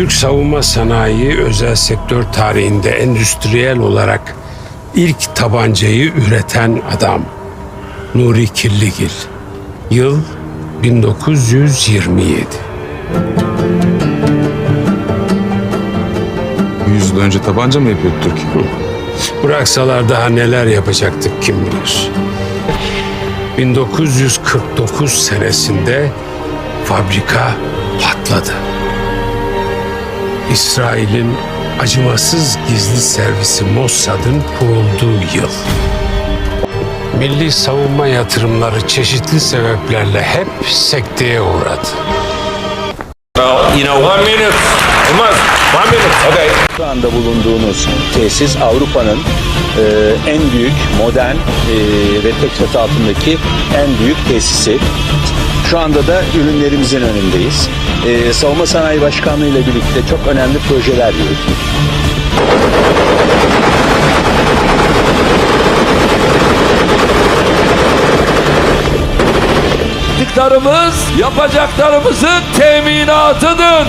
Türk savunma sanayi özel sektör tarihinde endüstriyel olarak ilk tabancayı üreten adam. Nuri Kirligil. Yıl 1927. 100 yıl önce tabanca mı yapıyordu Türkiye? Bıraksalar daha neler yapacaktık kim bilir. 1949 senesinde fabrika patladı. İsrail'in acımasız gizli servisi Mossad'ın kurulduğu yıl. Milli savunma yatırımları çeşitli sebeplerle hep sekteye uğradı. You know, one minute. Umar, one minute. Okay. Şu anda bulunduğunuz tesis Avrupa'nın e, en büyük modern e, ve tek çatı altındaki en büyük tesisi. Şu anda da ürünlerimizin önündeyiz. E, Savunma Sanayi Başkanlığı ile birlikte çok önemli projeler yürüttük. Yaptıklarımız yapacaklarımızın teminatıdır.